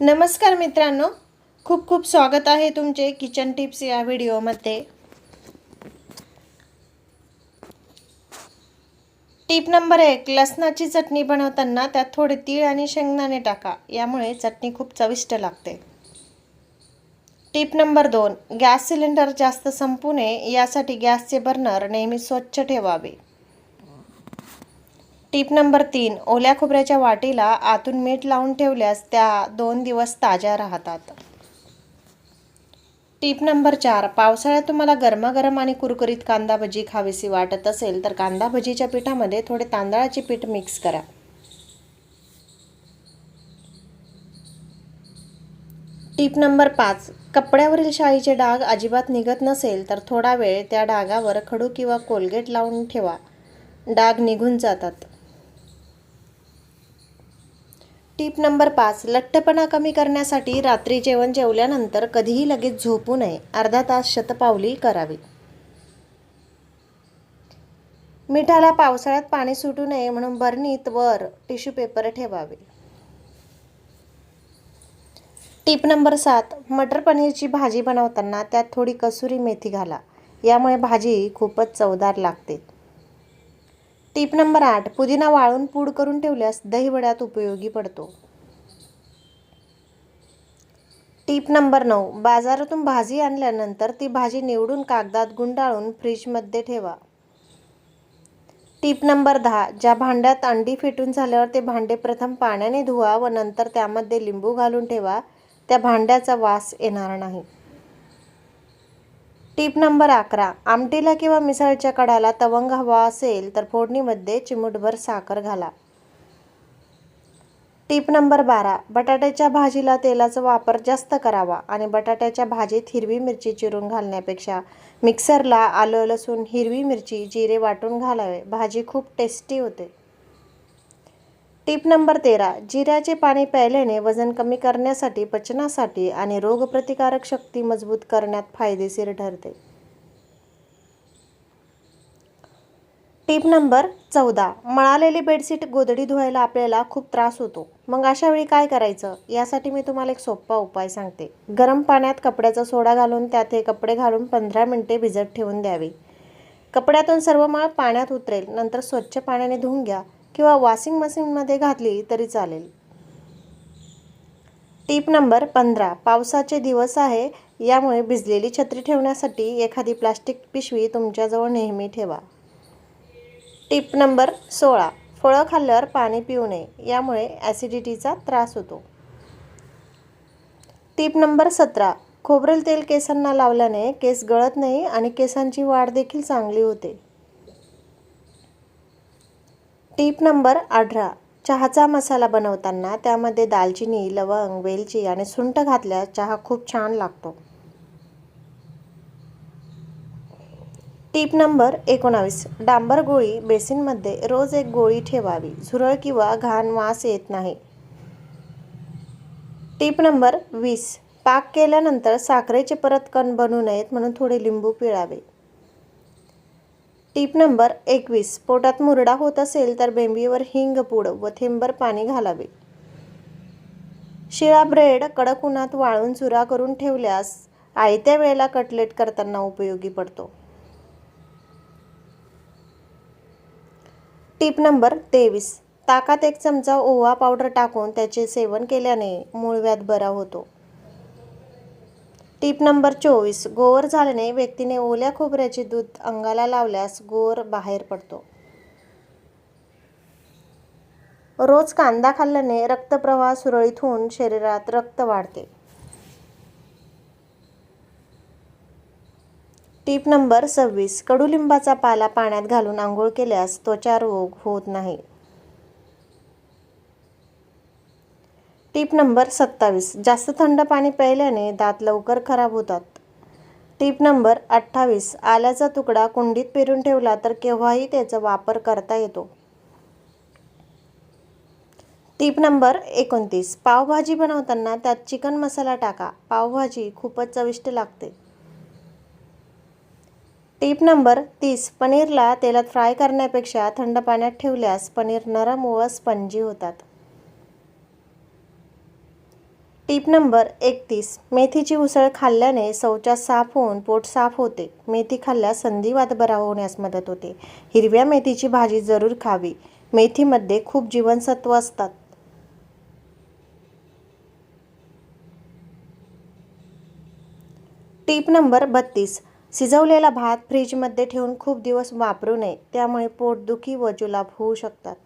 नमस्कार मित्रांनो. खूप खूप स्वागत आहे तुमचे किचन टिप्स या व्हिडिओमध्ये. टिप नंबर एक लसणाची चटणी बनवताना त्यात थोडे तीळ आणि शेंगदाणे टाका यामुळे चटणी खूप चविष्ट लागते. टिप नंबर दोन गॅस सिलेंडर जास्त संपू नये यासाठी गॅसचे बर्नर नेहमी स्वच्छ ठेवावे. टीप नंबर तीन ओल्या खोबऱ्याच्या वाटीला आतून मीठ लावून ठेवल्यास त्या दोन दिवस ताज्या राहतात. टीप नंबर चार पावसाळ्यात तुम्हाला गरमागरम आणि कुरकुरीत कांदा भजी खावीशी वाटत असेल तर कांदा भजीच्या पिठामध्ये थोडे तांदळाचे पीठ मिक्स करा. टीप नंबर पाच कपड्यावरील शाईचे डाग अजिबात निघत नसेल तर थोडा वेळ त्या डागावर खडू किंवा कोलगेट लावून ठेवा. डाग निघून जातात. टीप नंबर पाच लठ्ठपणा कमी करण्यासाठी रात्री जेवण जेवल्यानंतर कधीही लगेच झोपू नये. अर्धा तास शतपावली करावी. मिठाला पावसाळ्यात पाणी सुटू नये म्हणून बरणीत वर टिश्यू पेपर ठेवावे. टीप नंबर सात मटर पनीरची भाजी बनवताना त्यात थोडी कसुरी मेथी घाला. यामुळे भाजी खूपच चवदार लागते. टीप नंबर आठ पुदिना वाळून पूड करून ठेवल्यास दहीवड्यात उपयोगी पडतो. टीप नंबर नऊ बाजारातून भाजी आणल्यानंतर ती भाजी निवडून कागदात गुंडाळून फ्रीजमध्ये ठेवा. टीप नंबर दहा ज्या भांड्यात अंडी फेटून झाल्यावर ते भांडे प्रथम पाण्याने धुवा व नंतर त्यामध्ये लिंबू घालून ठेवा. त्या भांड्याचा वास येणार नाही. टीप नंबर अकरा आमटीला किंवा मिसळच्या कडाला तवंग हवा असेल तर फोडणीमध्ये चिमूटभर साखर घाला. टीप नंबर बारा बटाट्याच्या भाजीला तेलाचा वापर जास्त करावा आणि बटाट्याच्या भाजीत हिरवी मिरची चिरून घालण्यापेक्षा मिक्सरला आलं लसूण हिरवी मिरची जिरे वाटून घालावे. भाजी खूप टेस्टी होते. टीप नंबर तेरा जिऱ्याचे पाणी प्यायल्याने वजन कमी करण्यासाठी पचनासाठी आणि रोगप्रतिकारक शक्ती मजबूत करण्यात फायदेशीर ठरते. टीप नंबर चौदा मळालेली बेडशीट गोधडी धुवायला आपल्याला खूप त्रास होतो. मग अशा वेळी काय करायचं? यासाठी मी तुम्हाला एक सोपा उपाय सांगते. गरम पाण्यात कपड्याचा सोडा घालून त्यात हे कपडे घालून पंधरा मिनटे भिजत ठेवून द्यावी. कपड्यातून सर्व माळ पाण्यात उतरेल. नंतर स्वच्छ पाण्याने धुवून घ्या. किंवा वॉशिंग मशीनमध्ये घातली तरी चालेल. टीप नंबर पंधरा पावसाचे दिवस आहे यामुळे भिजलेली छत्री ठेवण्यासाठी एखादी प्लास्टिक पिशवी तुमच्याजवळ नेहमी ठेवा. टीप नंबर सोळा फळं खाल्ल्यावर पाणी पिऊ नये यामुळे ॲसिडिटीचा त्रास होतो. टीप नंबर सतरा खोबरेल तेल केसांना लावल्याने केस गळत नाही आणि केसांची वाढ देखील चांगली होते. टीप नंबर अठरा. चहाचा मसाला बनवताना त्यामध्ये दालचिनी लवंग वेलची आणि सुंठ घातल्यास चहा खूप छान लागतो. टीप नंबर एकोणावीस. डांबर गोळी बेसिनमध्ये रोज एक गोळी ठेवावी. झुरळ किंवा घाण वास येत नाही. टीप नंबर वीस. पाक केल्यानंतर साखरेचे परत कण बनू नयेत म्हणून थोडे लिंबू पिळावे. टीप नंबर एकवीस. पोटात मुरडा होत असेल तर बेंबीवर हिंग पूड व थेंबर पाणी घालावे. शिळा ब्रेड कडक उन्हात वाळून चुरा करून ठेवल्यास आयत्या वेळेला कटलेट करताना उपयोगी पडतो. टीप नंबर तेवीस. ताकात एक चमचा ओवा पावडर टाकून त्याचे सेवन केल्याने मूळव्याध बरा होतो. टीप नंबर चोवीस. गोवर झाल्याने व्यक्तीने ओल्या खोबऱ्याचे दूध अंगाला लावल्यास गोवर बाहेर पडतो. रोज कांदा खाल्ल्याने रक्तप्रवाह सुरळीत होऊन शरीरात रक्त वाढते. टीप नंबर सव्वीस. कडुलिंबाचा पाला पाण्यात घालून आंघोळ केल्यास त्वचा रोग होत नाही. टीप नंबर सत्तावीस. जास्त थंड पाणी प्यायल्याने दात लवकर खराब होतात. टीप नंबर अठ्ठावीस. आल्याचा तुकडा कुंडीत पेरून ठेवला तर केव्हाही त्याचा वापर करता येतो. टीप नंबर एकोणतीस. पावभाजी बनवताना त्यात चिकन मसाला टाका. पावभाजी खूपच चविष्ट लागते. टीप नंबर तीस. पनीरला तेलात फ्राय करण्यापेक्षा थंड पाण्यात ठेवल्यास पनीर नरम व स्पंजी होतात. टीप नंबर एकतीस. मेथीची उसळ खाल्ल्याने शौचास साफ होऊन पोट साफ होते. मेथी खाल्ल्यास संधिवात बरा होण्यास मदत होते. हिरव्या मेथीची भाजी जरूर खावी. मेथीमध्ये खूप जीवनसत्व असतात. टीप नंबर बत्तीस. शिजवलेला भात फ्रीजमध्ये ठेवून खूप दिवस वापरू नये. त्यामुळे पोटदुखी व जुलाब होऊ शकतात.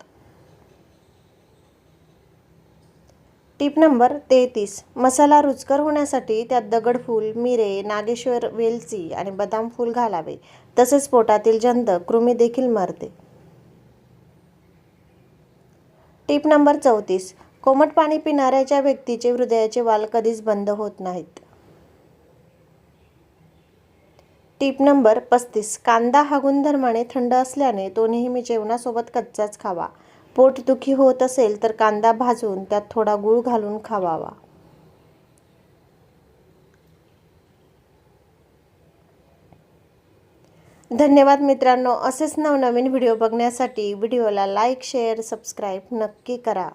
टीप नंबर तेहतीस. मसाला रुचकर होण्यासाठी त्यात दगडफूल मिरे नागेश्वर वेलची आणि बदाम फूल घालावे. तसेच पोटातील जंत कृमी देखील मरते. टीप नंबर चौतीस. कोमट पाणी पिणाऱ्याच्या व्यक्तीचे हृदयाचे वाल कधीच बंद होत नाहीत. टीप नंबर पस्तीस. कांदा हा गुणधर्माने थंड असल्याने तो नेहमी जेवणासोबत कच्चाच खावा. पोटदुखी होत असेल तर कांदा भाजून त्यात थोडा गूळ घालून खावावा. धन्यवाद मित्रांनो. असेच नवनवीन व्हिडिओ बघण्यासाठी व्हिडिओला लाईक शेअर सबस्क्राईब नक्की करा.